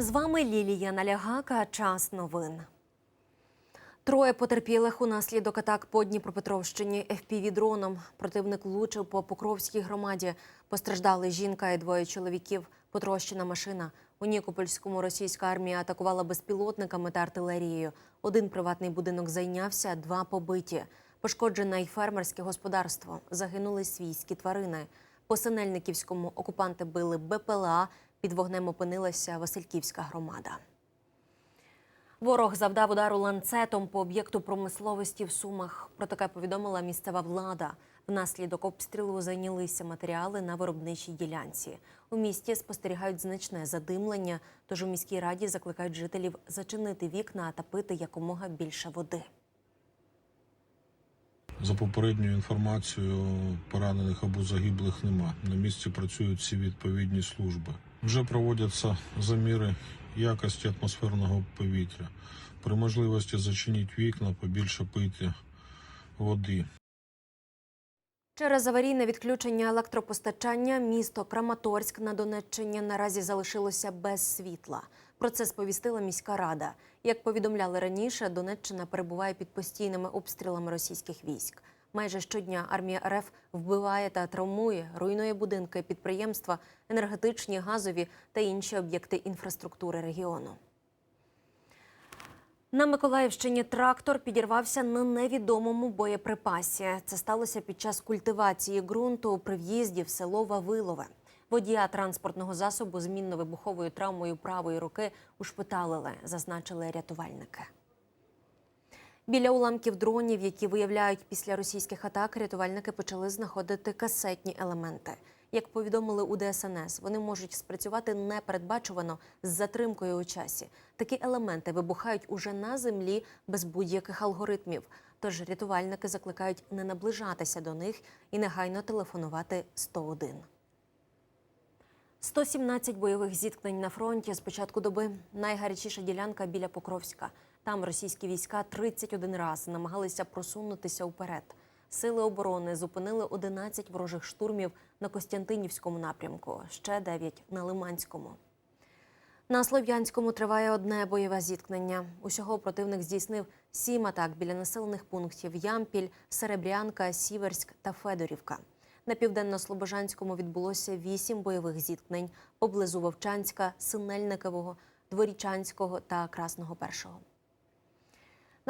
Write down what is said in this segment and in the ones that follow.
З вами Лілія Налягака. Час новин. Троє потерпілих унаслідок атак по Дніпропетровщині ФПВ-дроном. Противник влучив по Покровській громаді. Постраждали жінка і двоє чоловіків. Потрощена машина. У Нікопольському російська армія атакувала безпілотниками та артилерією. Один приватний будинок зайнявся, два побиті. Пошкоджене й фермерське господарство. Загинули свійські тварини. По Синельниківському окупанти били БПЛА. Під вогнем опинилася Васильківська громада. Ворог завдав удару ланцетом по об'єкту промисловості в Сумах. Про таке повідомила місцева влада. Внаслідок обстрілу зайнялися матеріали на виробничій ділянці. У місті спостерігають значне задимлення, тож у міській раді закликають жителів зачинити вікна та пити якомога більше води. За попередньою інформацією, поранених або загиблих нема. На місці працюють всі відповідні служби. Вже проводяться заміри якості атмосферного повітря. При можливості зачиніть вікна, побільше пийте води. Через аварійне відключення електропостачання місто Краматорськ на Донеччині наразі залишилося без світла. Про це сповістила міська рада. Як повідомляли раніше, Донеччина перебуває під постійними обстрілами російських військ. Майже щодня армія РФ вбиває та травмує, руйнує будинки, підприємства, енергетичні, газові та інші об'єкти інфраструктури регіону. На Миколаївщині трактор підірвався на невідомому боєприпасі. Це сталося під час культивації ґрунту при в'їзді в село Вавилове. Водія транспортного засобу з мінно-вибуховою травмою правої руки ушпиталили, зазначили рятувальники. Біля уламків дронів, які виявляють після російських атак, рятувальники почали знаходити касетні елементи. Як повідомили у ДСНС, вони можуть спрацювати непередбачувано з затримкою у часі. Такі елементи вибухають уже на землі без будь-яких алгоритмів. Тож рятувальники закликають не наближатися до них і негайно телефонувати 101. 117 бойових зіткнень на фронті з початку доби. Найгарячіша ділянка біля Покровська. Там російські війська 31 раз намагалися просунутися вперед. Сили оборони зупинили 11 ворожих штурмів на Костянтинівському напрямку, ще 9 на Лиманському. На Слов'янському триває одне бойове зіткнення. Усього противник здійснив сім атак біля населених пунктів Ямпіль, Серебрянка, Сіверськ та Федорівка. На південно-слобожанському відбулося вісім бойових зіткнень поблизу Вовчанська, Синельникового, Дворічанського та Красного Першого.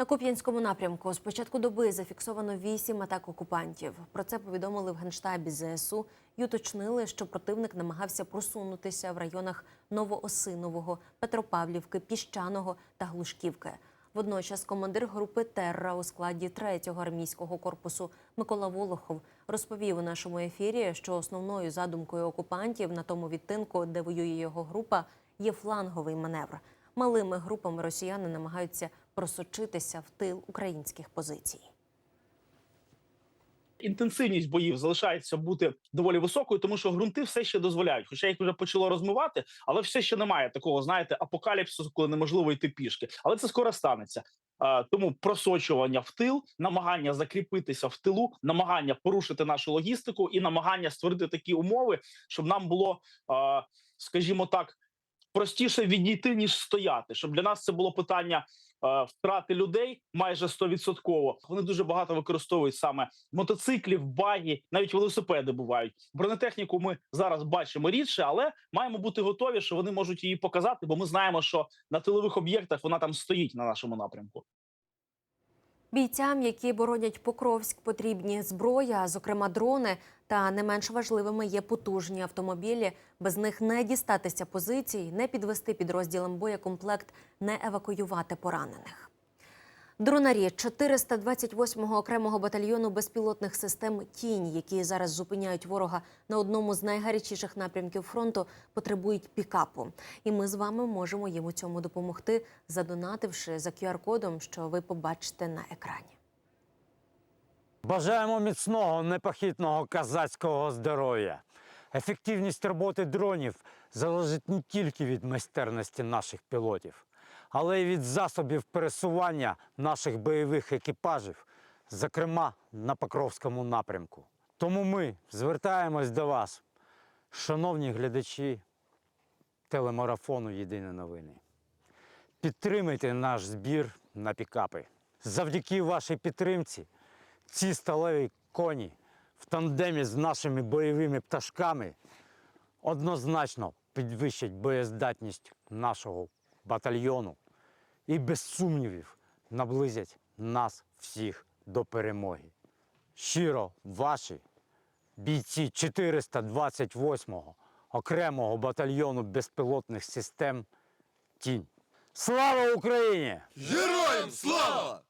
На Куп'янському напрямку з початку доби зафіксовано вісім атак окупантів. Про це повідомили в генштабі ЗСУ і уточнили, що противник намагався просунутися в районах Новоосинового, Петропавлівки, Піщаного та Глушківки. Водночас командир групи Терра у складі 3-го армійського корпусу Микола Волохов розповів у нашому ефірі, що основною задумкою окупантів на тому відтинку, де воює його група, є фланговий маневр. Малими групами росіяни намагаються просочитися в тил українських позицій. інтенсивність боїв залишається бути доволі високою, тому що ґрунти все ще дозволяють. Хоча їх вже почало розмивати, але все ще немає такого, знаєте, апокаліпсису, коли неможливо йти пішки. Але це скоро станеться. Тому просочування в тил, намагання закріпитися в тилу, намагання порушити нашу логістику і намагання створити такі умови, щоб нам було, скажімо так, простіше відійти ніж стояти. Щоб для нас це було питання е, втрати людей майже 100%. Вони дуже багато використовують саме мотоциклів, багі, навіть велосипеди бувають. Бронетехніку ми зараз бачимо рідше, але маємо бути готові, що вони можуть її показати, бо ми знаємо, що на тилових об'єктах вона там стоїть на нашому напрямку. Бійцям, які боронять Покровськ, потрібні зброя, зокрема дрони, та не менш важливими є потужні автомобілі. Без них не дістатися позицій, не підвести підрозділам боєкомплект, не евакуювати поранених. Дронарі 428-го окремого батальйону безпілотних систем Тінь, які зараз зупиняють ворога на одному з найгарячіших напрямків фронту, потребують пікапу. І ми з вами можемо їм у цьому допомогти, задонативши за QR-кодом, що ви побачите на екрані. Бажаємо міцного непохитного казацького здоров'я. Ефективність роботи дронів залежить не тільки від майстерності наших пілотів, але й від засобів пересування наших бойових екіпажів, зокрема на Покровському напрямку. Тому ми звертаємось до вас, шановні глядачі, телемарафону Єдині новини. Підтримайте наш збір на пікапи. Завдяки вашій підтримці ці сталеві коні в тандемі з нашими бойовими пташками однозначно підвищать боєздатність нашого батальйону і без сумнівів наблизять нас всіх до перемоги. Щиро ваші бійці 428-го окремого батальйону безпілотних систем Тінь. Слава Україні! Героям слава!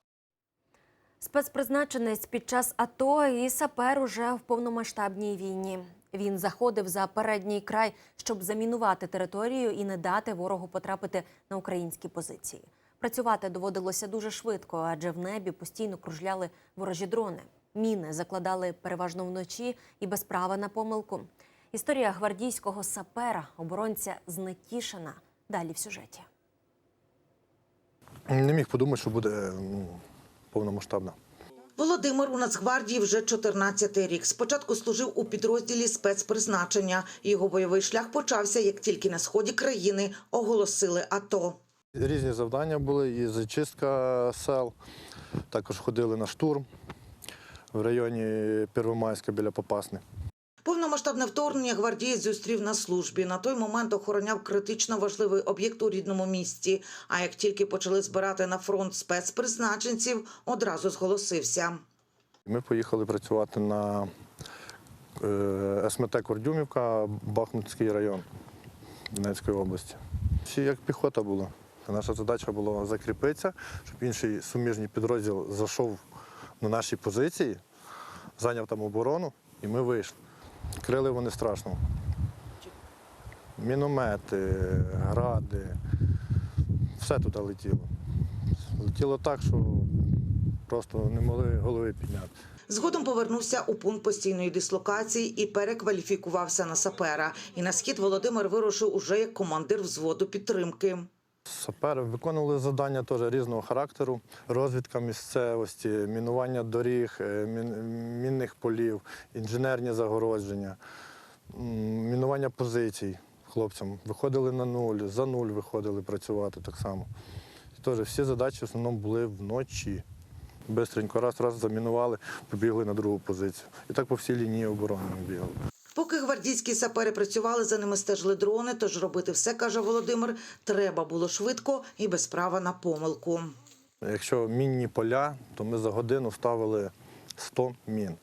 Спецпризначенець під час АТО і сапер уже в повномасштабній війні. Він заходив за передній край, щоб замінувати територію і не дати ворогу потрапити на українські позиції. Працювати доводилося дуже швидко, адже в небі постійно кружляли ворожі дрони. Міни закладали переважно вночі і без права на помилку. Історія гвардійського сапера, оборонця знетішена. Далі в сюжеті. Не міг подумати, що буде ну, повномасштабна. Володимир у Нацгвардії вже 14-й рік. Спочатку служив у підрозділі спецпризначення. Його бойовий шлях почався, як тільки на сході країни оголосили АТО. Різні завдання були, і зачистка сел. Також ходили на штурм в районі Первомайська біля Попасни. Повномасштабне вторгнення гвардієць зустрів на службі. На той момент охороняв критично важливий об'єкт у рідному місті. А як тільки почали збирати на фронт спецпризначенців, одразу зголосився. Ми поїхали працювати на е, СМТ Кордюмівка, Бахмутський район Донецької області. Всі як піхота була. Наша задача була закріпитися, щоб інший суміжний підрозділ зайшов на наші позиції, зайняв там оборону, і ми вийшли. Крили вони страшно. Міномети, гради, все туди летіло. Летіло так, що просто не могли голови підняти. Згодом повернувся у пункт постійної дислокації і перекваліфікувався на сапера. І на схід Володимир вирушив уже як командир взводу підтримки. Сапери виконували завдання теж різного характеру: розвідка місцевості, мінування доріг, е, мінних полів, інженерні загородження, мінування позицій хлопцям. Виходили на нуль, за нуль виходили працювати так само. І теж всі задачі в основному були вночі. Бистренько раз, раз замінували, побігли на другу позицію. І так по всій лінії оборони бігали. Поки гвардійські сапери працювали, за ними стежили дрони. Тож робити все, каже Володимир, треба було швидко і без права на помилку. Якщо мінні поля, то ми за годину ставили 100 мін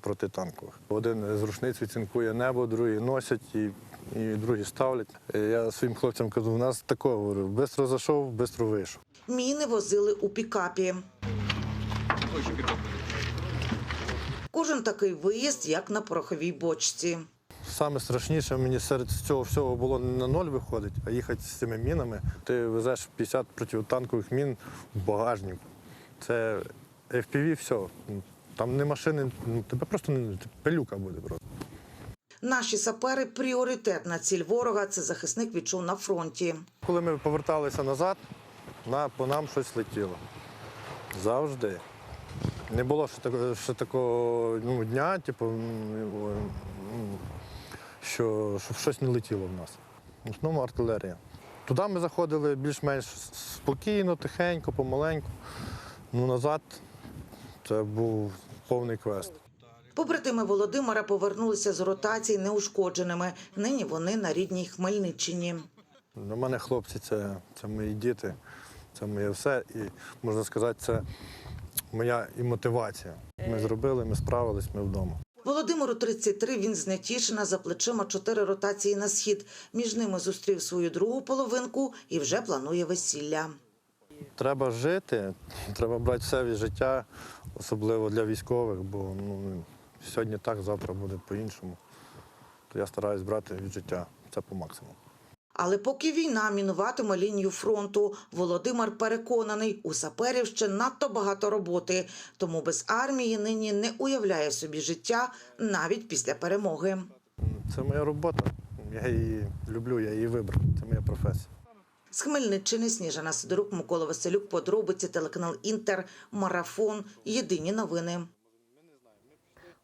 протитанкових. Один з рушниць відцінкує небо, другий носять і, і другі ставлять. Я своїм хлопцям кажу, у нас такого говорю, бистро зайшов, бистро вийшов. Міни возили у пікапі. Кожен такий виїзд, як на пороховій бочці. Саме страшніше мені серед цього всього було не на ноль виходить, а їхати з цими мінами. Ти везеш 50 протитанкових мін в багажник. Це FPV, все. Там не машини, ну, тебе просто не пилюка буде просто. Наші сапери пріоритетна ціль ворога. Це захисник відчув на фронті. Коли ми поверталися назад, на, по нам щось летіло. Завжди. Не було ще такого, ще такого ну, дня, типу, що, щоб щось не летіло в нас. В основному артилерія. Туди ми заходили більш-менш спокійно, тихенько, помаленьку. Ну, назад це був повний квест. Побратими Володимира повернулися з ротації неушкодженими. Нині вони на рідній Хмельниччині. Для мене хлопці це, це мої діти, це моє все. І можна сказати, це моя і мотивація. Ми зробили, ми справились, ми вдома. Володимиру 33, він з Нетішина за плечима чотири ротації на схід. Між ними зустрів свою другу половинку і вже планує весілля. Треба жити, треба брати все від життя, особливо для військових, бо ну, сьогодні так, завтра буде по-іншому. То я стараюсь брати від життя це по максимуму. Але поки війна мінуватиме лінію фронту, Володимир переконаний, у саперів ще надто багато роботи, тому без армії нині не уявляє собі життя навіть після перемоги. Це моя робота. Я її люблю, я її вибрав. Це моя професія. З Хмельниччини Сніжана Сидорук, Микола Василюк, подробиці, телеканал Інтер, Марафон, Єдині новини.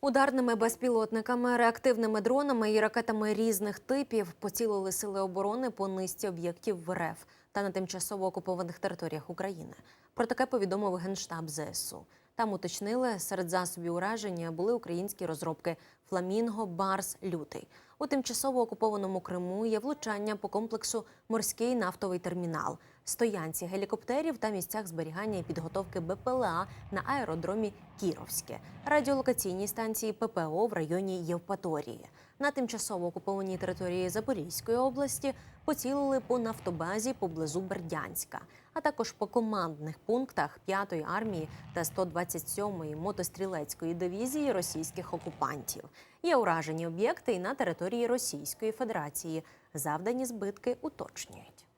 Ударними безпілотниками, реактивними дронами і ракетами різних типів поцілили сили оборони по низці об'єктів в РФ та на тимчасово окупованих територіях України. Про таке повідомив генштаб ЗСУ. Там уточнили, серед засобів ураження були українські розробки Фламінго, Барс, Лютий. У тимчасово окупованому Криму є влучання по комплексу Морський нафтовий термінал, стоянці гелікоптерів та місцях зберігання і підготовки БПЛА на аеродромі Кіровське, радіолокаційній станції ППО в районі Євпаторії. На тимчасово окупованій території Запорізької області поцілили по нафтобазі поблизу Бердянська, а також по командних пунктах 5-ї армії та 127-ї мотострілецької дивізії російських окупантів. Є уражені об'єкти і на території Російської Федерації. Завдані збитки уточнюють.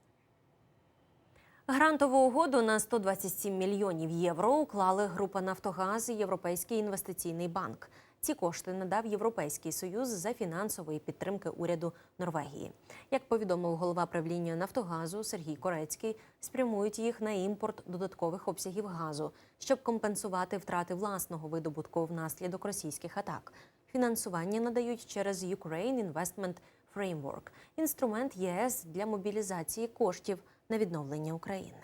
Грантову угоду на 127 мільйонів євро уклали група Нафтогаз і Європейський інвестиційний банк. Ці кошти надав Європейський союз за фінансової підтримки уряду Норвегії. Як повідомив голова правління Нафтогазу Сергій Корецький, спрямують їх на імпорт додаткових обсягів газу, щоб компенсувати втрати власного видобутку внаслідок російських атак. Фінансування надають через Ukraine Investment Framework – інструмент ЄС для мобілізації коштів на відновлення України.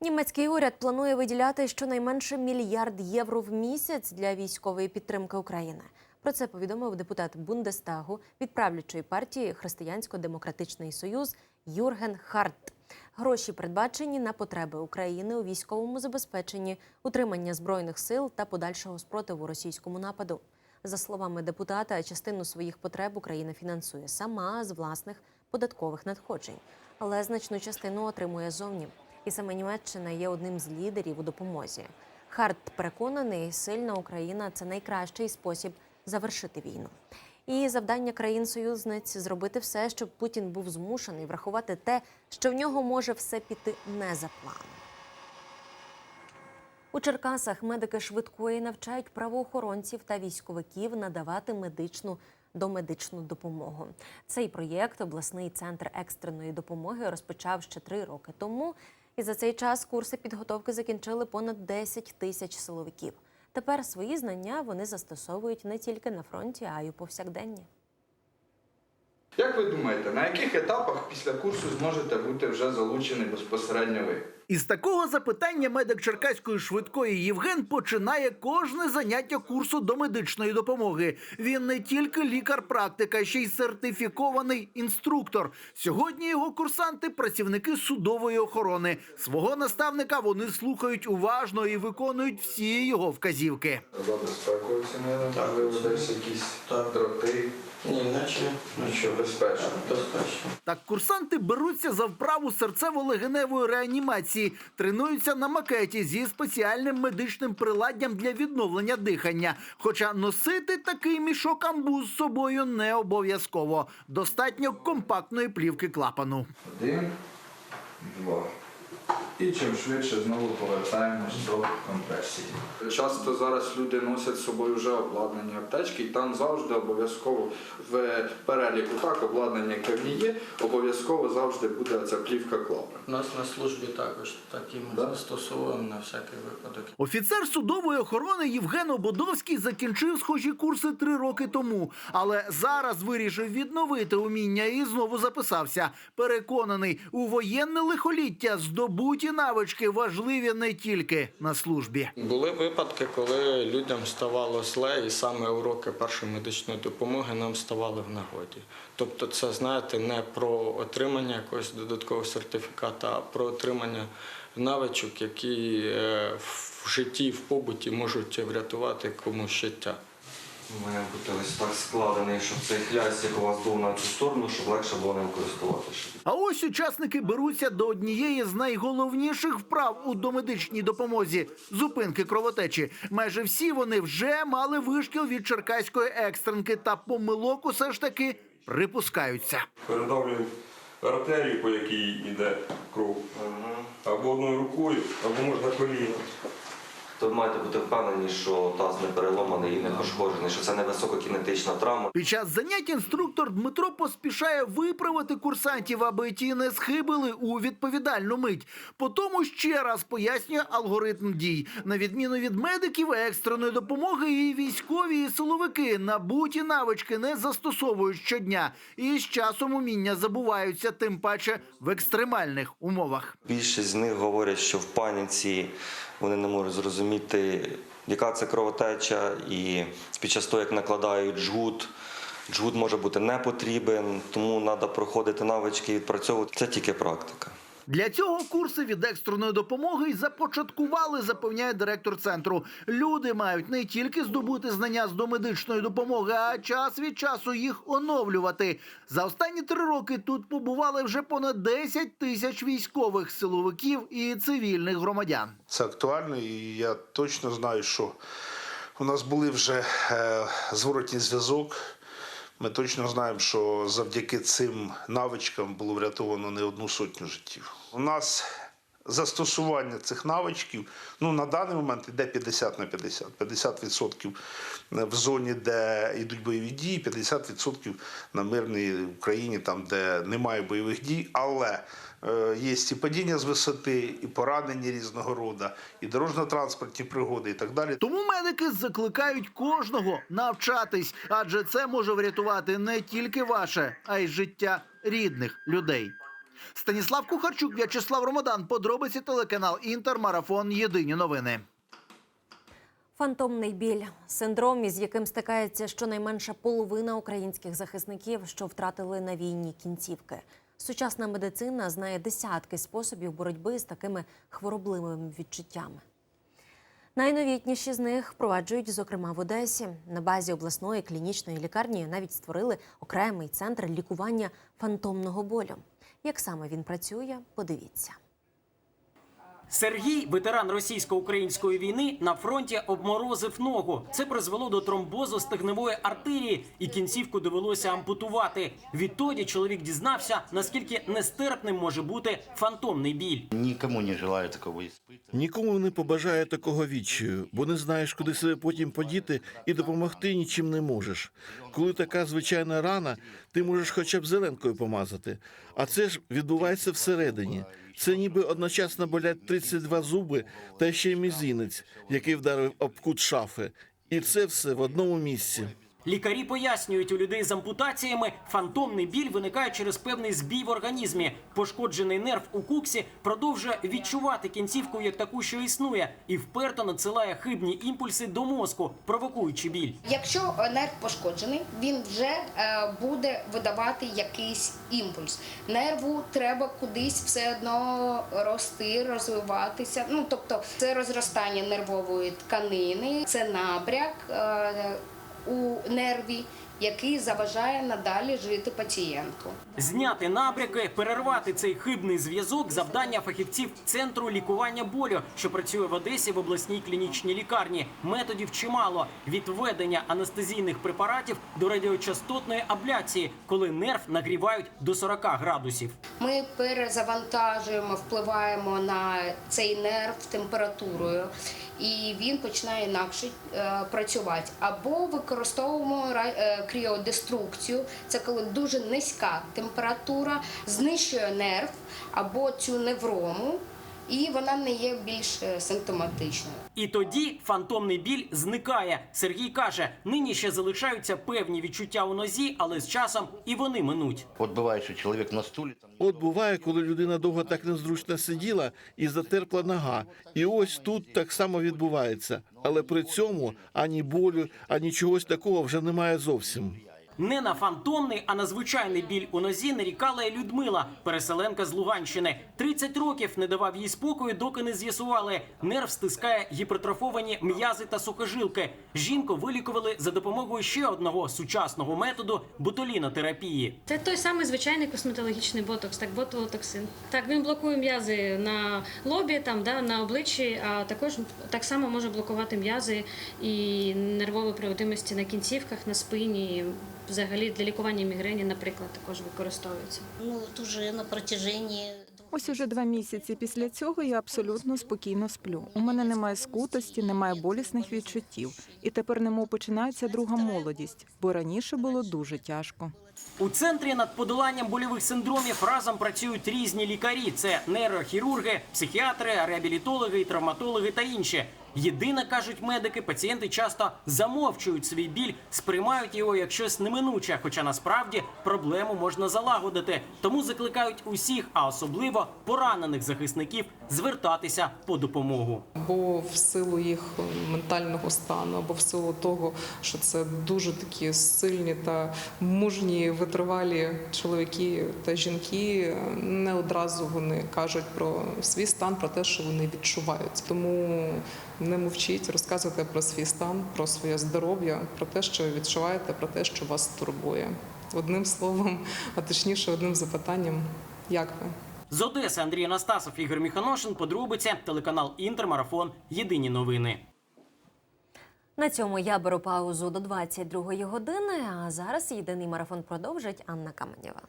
Німецький уряд планує виділяти щонайменше мільярд євро в місяць для військової підтримки України. Про це повідомив депутат Бундестагу від правлячої партії Християнсько-демократичний союз Юрген Харт. Гроші передбачені на потреби України у військовому забезпеченні, утримання збройних сил та подальшого спротиву російському нападу. За словами депутата, частину своїх потреб Україна фінансує сама з власних податкових надходжень, але значну частину отримує зовні. І саме Німеччина є одним з лідерів у допомозі. Харт переконаний, сильна Україна це найкращий спосіб завершити війну. І завдання країн-союзниць зробити все, щоб Путін був змушений врахувати те, що в нього може все піти не за планом. У Черкасах медики швидкої навчають правоохоронців та військовиків надавати медичну домедичну допомогу. Цей проєкт обласний центр екстреної допомоги розпочав ще три роки тому. І за цей час курси підготовки закінчили понад 10 тисяч силовиків. Тепер свої знання вони застосовують не тільки на фронті, а й у повсякденні. Як ви думаєте, на яких етапах після курсу зможете бути вже залучені безпосередньо ви? Із такого запитання медик Черкаської швидкої Євген починає кожне заняття курсу до медичної допомоги. Він не тільки лікар-практик, а ще й сертифікований інструктор. Сьогодні його курсанти працівники судової охорони. Свого наставника вони слухають уважно і виконують всі його вказівки. За безпекою оцінили, можливо, якісь дроти. Ні, наче Нічого безпечно. безпечно. Так курсанти беруться за вправу серцево-легеневої реанімації, тренуються на макеті зі спеціальним медичним приладдям для відновлення дихання. Хоча носити такий мішок амбуз з собою не обов'язково. Достатньо компактної плівки клапану. Один, два. І чим швидше знову повертаємось до компресії. Часто зараз люди носять з собою вже обладнані аптечки, і там завжди обов'язково в переліку так обладнання, яке в ній є, обов'язково завжди буде ця плівка клапан. У нас на службі також такі ми Да? застосовуємо на всякий випадок. Офіцер судової охорони Євген Ободовський закінчив схожі курси три роки тому, але зараз вирішив відновити уміння і знову записався. Переконаний, у воєнне лихоліття здобуті навички важливі не тільки на службі. Були випадки, коли людям ставало зле, і саме уроки першої медичної допомоги нам ставали в нагоді. Тобто, це знаєте, не про отримання якогось додаткового сертифіката, а про отримання навичок, які е, в житті, в побуті можуть врятувати комусь життя. Має бути ось так складений, щоб цей хлястик у вас був на цю сторону, щоб легше було ним користуватися. А ось учасники беруться до однієї з найголовніших вправ у домедичній допомозі зупинки кровотечі. Майже всі вони вже мали вишкіл від черкаської екстренки, та помилок усе ж таки припускаються. передавлюємо артерію, по якій йде кров. Або одною рукою, або можна коліном. То ви маєте бути впевнені, що таз не переломаний і не пошкоджений, що це не висококінетична травма. Під час занять інструктор Дмитро поспішає виправити курсантів, аби ті не схибили у відповідальну мить. По тому ще раз пояснює алгоритм дій. На відміну від медиків екстреної допомоги, і військові і силовики набуті навички не застосовують щодня, і з часом уміння забуваються, тим паче в екстремальних умовах. Більшість з них говорять, що в паніці вони не можуть зрозуміти, яка це кровотеча, і під час того, як накладають жгут, Джгут може бути не потрібен, тому треба проходити навички і відпрацьовувати. Це тільки практика. Для цього курси від екстреної допомоги й започаткували, запевняє директор центру. Люди мають не тільки здобути знання з домедичної допомоги, а час від часу їх оновлювати. За останні три роки тут побували вже понад 10 тисяч військових силовиків і цивільних громадян. Це актуально, і я точно знаю, що у нас були вже е, зворотній зв'язок. Ми точно знаємо, що завдяки цим навичкам було врятовано не одну сотню життів. У нас застосування цих навичків ну, на даний момент йде 50 на 50. 50% в зоні, де йдуть бойові дії, 50% на мирній Україні, там, де немає бойових дій. Але е, є і падіння з висоти, і поранення різного роду, і дорожньо-транспортні пригоди, і так далі. Тому медики закликають кожного навчатись, адже це може врятувати не тільки ваше, а й життя рідних людей. Станіслав Кухарчук, В'ячеслав Ромадан. Подробиці телеканал Інтер. Марафон. Єдині новини. Фантомний біль синдром, із яким стикається щонайменше половина українських захисників, що втратили на війні кінцівки. Сучасна медицина знає десятки способів боротьби з такими хворобливими відчуттями. Найновітніші з них впроваджують, зокрема в Одесі. На базі обласної клінічної лікарні навіть створили окремий центр лікування фантомного болю. Як саме він працює, подивіться. Сергій, ветеран російсько-української війни, на фронті обморозив ногу. Це призвело до тромбозу стегневої артерії, і кінцівку довелося ампутувати. Відтоді чоловік дізнався, наскільки нестерпним може бути фантомний біль. Нікому не желаю такого. Нікому не побажає такого відчаю, бо не знаєш, куди себе потім подіти і допомогти нічим не можеш. Коли така звичайна рана, ти можеш хоча б зеленкою помазати. А це ж відбувається всередині. Це ніби одночасно болять 32 зуби та ще й мізинець, який вдарив об кут шафи. І це все в одному місці. Лікарі пояснюють, у людей з ампутаціями фантомний біль виникає через певний збій в організмі. Пошкоджений нерв у куксі продовжує відчувати кінцівку як таку, що існує, і вперто надсилає хибні імпульси до мозку, провокуючи біль. Якщо е, нерв пошкоджений, він вже е, буде видавати якийсь імпульс. Нерву треба кудись все одно рости, розвиватися. Ну тобто, це розростання нервової тканини, це набряк е, у нерві, який заважає надалі жити пацієнту. Зняти набряки, перервати цей хибний зв'язок завдання фахівців центру лікування болю, що працює в Одесі в обласній клінічній лікарні. Методів чимало від введення анестезійних препаратів до радіочастотної абляції, коли нерв нагрівають до 40 градусів. Ми перезавантажуємо, впливаємо на цей нерв температурою, і він починає інакше е, працювати. Або використовуємо е, кріодеструкцію. Це коли дуже низька температура знищує нерв або цю неврому, і вона не є більш е, симптоматичною. І тоді фантомний біль зникає. Сергій каже, нині ще залишаються певні відчуття у нозі, але з часом і вони минуть. От буває, що чоловік на стулі там От буває, коли людина довго так незручно сиділа і затерпла нога. І ось тут так само відбувається. Але при цьому ані болю, ані чогось такого вже немає зовсім. Не на фантомний, а на звичайний біль у нозі нарікала Людмила, переселенка з Луганщини. 30 років не давав їй спокою, доки не з'ясували. Нерв стискає гіпертрофовані м'язи та сухожилки. Жінку вилікували за допомогою ще одного сучасного методу ботулінотерапії. Це той самий звичайний косметологічний ботокс, так ботулотоксин. Так він блокує м'язи на лобі, там да на обличчі, а також так само може блокувати м'язи і нервові проводимості на кінцівках, на спині. Взагалі для лікування мігрені, наприклад, також використовується. Ну, вот уже на протяжении двух Ось уже два місяці після цього я абсолютно спокійно сплю. У мене немає скутості, немає болісних відчуттів. І тепер немов починається друга молодість, бо раніше було дуже тяжко. У центрі над подоланням больових синдромів разом працюють різні лікарі: це нейрохірурги, психіатри, реабілітологи, травматологи та інші. Єдине, кажуть медики, пацієнти часто замовчують свій біль, сприймають його як щось неминуче, хоча насправді проблему можна залагодити. Тому закликають усіх, а особливо поранених захисників, звертатися по допомогу. або в силу їх ментального стану, або в силу того, що це дуже такі сильні та мужні, витривалі чоловіки та жінки. Не одразу вони кажуть про свій стан, про те, що вони відчувають. Тому не мовчіть, розказуйте про свій стан, про своє здоров'я, про те, що ви відчуваєте, про те, що вас турбує. Одним словом, а точніше, одним запитанням, як ви? З Одеси Андрій Анастасов, Ігор Міханошин, подробиця, телеканал Інтермарафон. Єдині новини. На цьому я беру паузу до 22-ї години. А зараз єдиний марафон продовжить Анна Каменєва.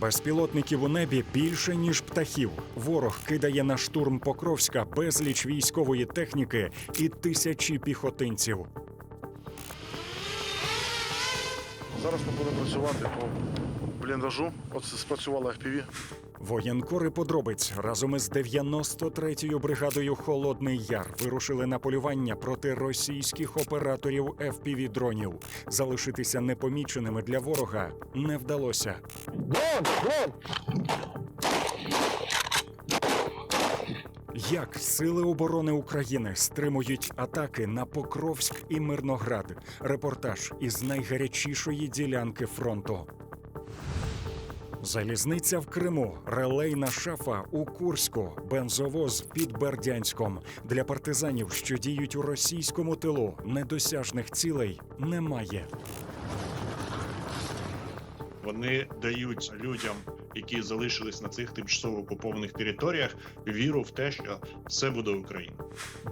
Безпілотників у небі більше ніж птахів. Ворог кидає на штурм Покровська безліч військової техніки і тисячі піхотинців. Зараз ми будемо працювати по бліндажу. От спрацювала FPV. Воєнкори подробиць разом із 93-ю бригадою Холодний Яр вирушили на полювання проти російських операторів fpv дронів. Залишитися непоміченими для ворога не вдалося. Як сили оборони України стримують атаки на Покровськ і Мирноград? Репортаж із найгарячішої ділянки фронту. Залізниця в Криму, релейна шафа у Курську, бензовоз під Бердянськом. Для партизанів, що діють у російському тилу, недосяжних цілей немає. Вони дають людям, які залишились на цих тимчасово окупованих територіях, віру в те, що все буде Україна.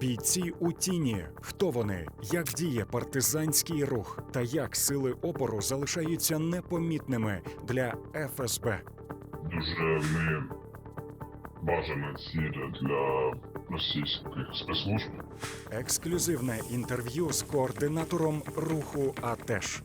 Бійці у тіні. Хто вони? Як діє партизанський рух? Та як сили опору залишаються непомітними для ФСБ? дуже не бажана ціль для російських спецслужб. Ексклюзивне інтерв'ю з координатором руху АТЕШ.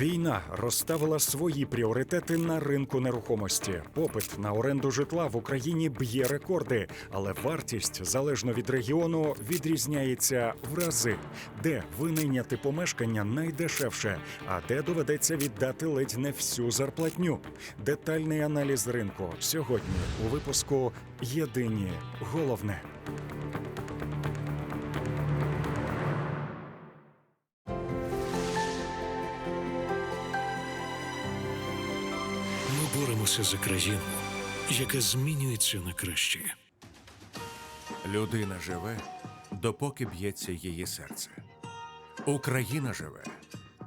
Війна розставила свої пріоритети на ринку нерухомості. Попит на оренду житла в Україні б'є рекорди, але вартість залежно від регіону відрізняється в рази, де винайняти помешкання найдешевше, а де доведеться віддати ледь не всю зарплатню. Детальний аналіз ринку сьогодні у випуску Єдині головне. Боремося за країну, яка змінюється на краще. Людина живе, допоки б'ється її серце. Україна живе,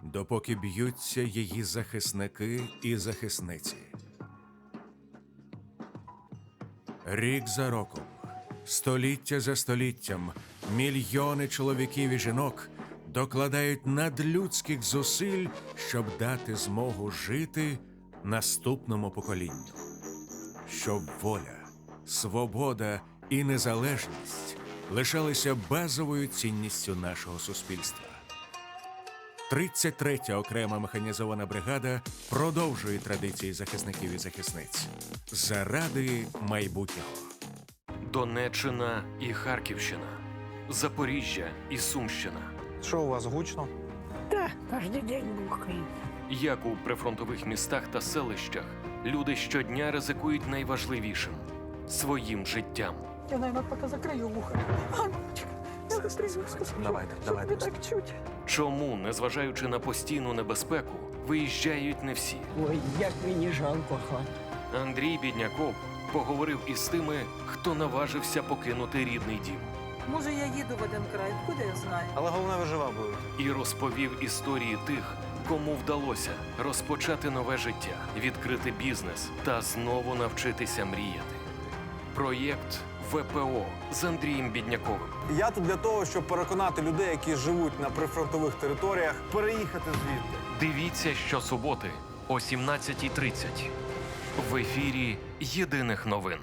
допоки б'ються її захисники і захисниці. Рік за роком, століття за століттям, мільйони чоловіків і жінок докладають надлюдських зусиль, щоб дати змогу жити наступному поколінню щоб воля, свобода і незалежність лишалися базовою цінністю нашого суспільства. 33-я окрема механізована бригада продовжує традиції захисників і захисниць заради майбутнього. Донеччина і Харківщина, Запоріжжя і Сумщина. Що у вас гучно? Так, кожен день бухає. Як у прифронтових містах та селищах люди щодня ризикують найважливішим своїм життям. Я, наверное, пока закрою ухо. Анечка, я застрелю, скажу. Давайте, давайте. так чуть. Чому, незважаючи на постійну небезпеку, виїжджають не всі? Ой, як мені жалко хат. Андрій Бідняков поговорив із тими, хто наважився покинути рідний дім. Може, я їду в один край, куди я знаю? Але головне вижива буде. і розповів історії тих, кому вдалося розпочати нове життя, відкрити бізнес та знову навчитися мріяти. Проєкт ВПО з Андрієм Бідняковим. Я тут для того, щоб переконати людей, які живуть на прифронтових територіях, переїхати звідти. Дивіться щосуботи о 17.30 в ефірі Єдиних новин.